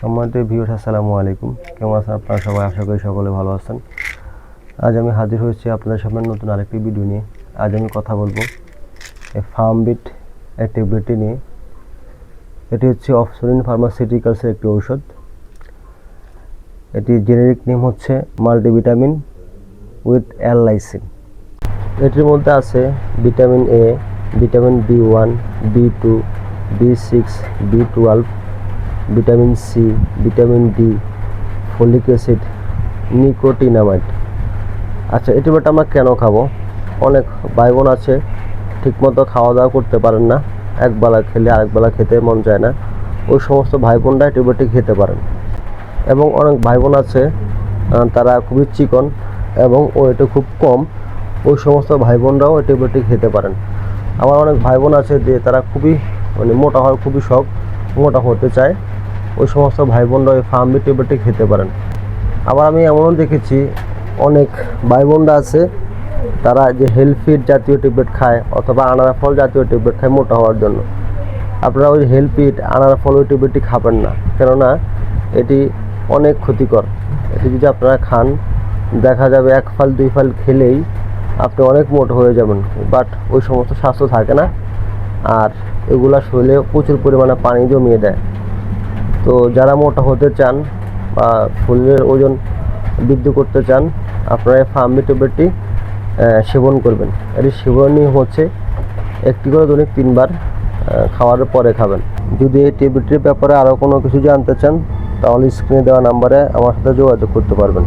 সম্মানিত ভিউস আসসালামু আলাইকুম। কেমন আছেন আপনারা সবাই? আশা করি সকলে ভালো আছেন। আজ আমি হাজির হয়েছি আপনাদের সামনে নতুন আরেকটি ভিডিও নিয়ে। আজ আমি কথা বলব এই ফার্ম বিট ট্যাবলেটটি নিয়ে। এটি হচ্ছে অফসরিন ফার্মাসিউটিক্যালসের একটি ঔষধ। এটি জেনেরিক নেম হচ্ছে মাল্টিভিটামিন উইথ অ্যালাইসিন এটির মধ্যে আছে vitamin A vitamin B one B two B six B twelve vitamin C vitamin D folic acid nicotinamide আচ্ছা এটি বাট আমরা কেন খাব? অনেক ভাই বোন আছে, ঠিকমতো খাওয়া দাওয়া করতে পারেন না। একবেলা খেলে আরেকবেলা খেতে মন যায় না। ওই সমস্ত ভাই বোনরা এটিবাটি খেতে পারেন। এবং অনেক ভাই বোন আছে তারা খুবই চিকন এবং ওয়েটে খুব কম। ওই সমস্ত ভাই বোনরাও এটিবাটি খেতে পারেন। আমার অনেক ভাই বোন আছে যে তারা খুবই মানে মোটা হওয়ার খুবই শখ, মোটা হতে চায়। ওই সমস্ত ভাই বোনরা ওই ফার্মি ট্যাবলেটটি খেতে পারেন। আবার আমি এমনও দেখেছি, অনেক ভাই বোনরা আছে, তারা যে হেলফিট জাতীয় ট্যাবলেট খায় অথবা আনারা ফল জাতীয় ট্যাবলেট খায় মোটা হওয়ার জন্য। আপনারা ওই হেলপিট আনারা ফল ওই ট্যাবলেটটি খাবেন না। কেননা, এটি অনেক ক্ষতিকর। এটি যদি আপনারা খান, দেখা যাবে এক ফাল, দুই ফাল খেলেই আপনি অনেক মোটো হয়ে যাবেন। বাট ওই সমস্ত স্বাস্থ্য থাকে না। আর এগুলা শরীরে প্রচুর পরিমাণে পানি জমিয়ে দেয়। তো যারা মোটা হতে চান বা শরীরের ওজন বৃদ্ধি করতে চান, আপনারা ফার্মি ট্যাবলেটটি সেবন করবেন। এটি সেবনই হচ্ছে একটি করে দৈনিক তিনবার খাওয়ার পরে খাবেন। যদি এই ট্যাবলেটটির ব্যাপারে আরও কোনো কিছু জানতে চান, তাহলে স্ক্রিনে দেওয়া নাম্বারে আমার সাথে যোগাযোগ করতে পারবেন।